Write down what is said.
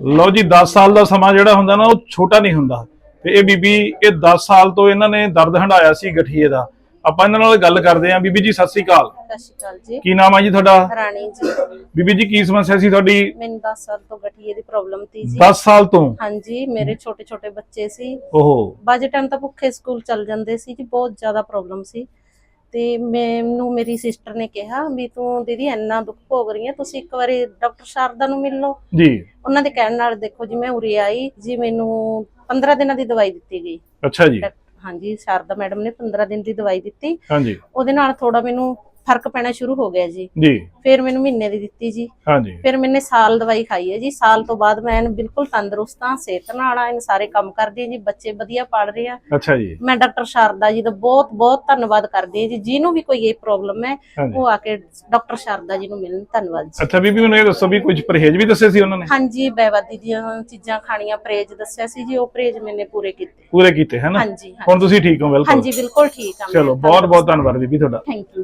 ਲਓ ਜੀ 10 ਸਾਲ ਦਾ ਸਮਾਂ ਜਿਹੜਾ ਹੁੰਦਾ ਨਾ ਉਹ ਛੋਟਾ ਨਹੀਂ ਹੁੰਦਾ। ਤੇ ਇਹ ਬੀਬੀ ਇਹ 10 ਸਾਲ ਤੋਂ ਇਹਨਾਂ ਨੇ ਦਰਦ ਹੰਡਾਇਆ ਸੀ ਗਠੀਏ ਦਾ। ਆਪਾਂ ਇਹਨਾਂ ਨਾਲ ਗੱਲ ਕਰਦੇ ਆਂ ਬੀਬੀ ਜੀ ਸਤਿ ਸ੍ਰੀ ਅਕਾਲ। ਸਤਿ ਸ਼੍ਰੀ ਅਕਾਲ ਜੀ। ਕੀ ਨਾਮ ਆ ਜੀ ਤੁਹਾਡਾ? ਰਾਣੀ ਜੀ। ਬੀਬੀ ਜੀ ਕੀ ਸਮੱਸਿਆ ਸੀ ਤੁਹਾਡੀ? ਮੈਨੂੰ 10 ਸਾਲ ਤੋਂ ਗਠੀਏ ਦੀ ਪ੍ਰੋਬਲਮ ਸੀ ਜੀ। 10 ਸਾਲ ਤੋਂ? ਹਾਂਜੀ ਮੇਰੇ ਛੋਟੇ ਛੋਟੇ ਬੱਚੇ ਸੀ। ਓਹੋ। ਬਾਜੇ ਟਾਈਮ ਤਾਂ ਭੁੱਖੇ ਸਕੂਲ ਚੱਲ ਜਾਂਦੇ ਸੀ ਜੀ ਬਹੁਤ ਜ਼ਿਆਦਾ ਪ੍ਰੋਬਲਮ ਸੀ। ਤੇ ਮੈਨੂੰ ਮੇਰੀ ਸਿਸਟਰ ਨੇ ਕਿਹਾ ਵੀ ਤੂੰ ਦੀਦੀ ਇੰਨਾ ਦੁੱਖ ਭੋਗ ਰਹੀ ਹੈ ਤੁਸੀਂ ਇੱਕ ਵਾਰੀ ਡਾਕਟਰ ਸ਼ਾਰਦਾ ਨੂੰ ਮਿਲ ਲਓ। ਜੀ। ਉਹਨਾਂ ਦੇ ਕਹਿਣ ਨਾਲ ਦੇਖੋ ਜੀ ਮੈਂ ਉਰੇ ਆਈ ਜੀ ਮੈਨੂੰ 15 ਦਿਨਾਂ ਦੀ ਦਵਾਈ ਦਿੱਤੀ ਗਈ। ਅੱਛਾ ਜੀ। ਹਾਂਜੀ ਸ਼ਾਰਦਾ ਮੈਡਮ ਨੇ 15 ਦਿਨ ਦੀ ਦਵਾਈ ਦਿੱਤੀ। ਹਾਂਜੀ। ਉਹਦੇ ਨਾਲ ਥੋੜਾ ਮੈਨੂੰ ਫ਼ਰਕ ਪੈਣਾ ਸ਼ੁਰੂ ਹੋ ਗਿਆ ਜੀ। ਜੀ। ਫਿਰ ਮੈਨੂੰ ਮਹੀਨੇ ਦੀ ਦਿੱਤੀ ਜੀ। ਹਾਂਜੀ। ਫਿਰ ਮੈਨੇ ਸਾਲ ਦਵਾਈ ਖਾਈ ਹੈ ਜੀ। ਸਾਲ ਤੋਂ ਬਾਅਦ ਮੈਂ ਬਿਲਕੁਲ ਤੰਦਰੁਸਤ ਹਾਂ ਸਿਹਤ ਨਾਲ ਆ ਸਾਰੇ ਕੰਮ ਕਰਦੀ ਹਾਂ ਜੀ। ਬੱਚੇ ਵਧੀਆ ਪੜ ਰਹੇ ਆ। ਅੱਛਾ ਜੀ। ਮੈਂ ਡਾਕਟਰ ਸ਼ਾਰਦਾ ਜੀ ਦਾ ਬਹੁਤ ਬਹੁਤ ਧੰਨਵਾਦ ਕਰਦੀ ਹਾਂ ਜੀ। ਜਿਹਨੂੰ ਵੀ ਕੋਈ ਇਹ ਪ੍ਰੋਬਲਮ ਹੈ ਉਹ ਆ ਕੇ ਡਾਕਟਰ ਸ਼ਾਰਦਾ ਜੀ ਨੂੰ ਮਿਲਣ। ਧੰਨਵਾਦ ਜੀ। ਅੱਛਾ ਬੀਬੀ ਮੈਨੂੰ ਇਹ ਦੱਸੋ ਵੀ ਕੁਝ ਪਰਹੇਜ਼ ਵੀ ਦੱਸੇ ਸੀ ਉਹਨਾਂ ਨੇ? ਹਾਂਜੀ ਬੈਵਾਦੀ ਦੀਆਂ ਚੀਜ਼ਾਂ ਖਾਣੀਆਂ ਪਰਹੇਜ ਦੱਸਿਆ ਸੀ ਜੀ। ਉਹ ਪਰਹੇਜ ਮੈਨੇ ਪੂਰੇ ਕੀਤੇ। ਪੂਰੇ ਕੀਤੇ ਹੈ ਨਾ? ਹਾਂਜੀ ਹੁਣ ਤੁਸੀਂ ਠੀਕ ਹੋ ਬਿਲਕੁਲ ਹਾਂਜੀ ਬਿਲਕੁਲ ਠੀਕ ਆ ਚਲੋ ਬਹੁਤ ਬਹੁਤ ਧੰਨਵਾਦ ਬੀਬੀ ਤੁਹਾਡਾ। Thank you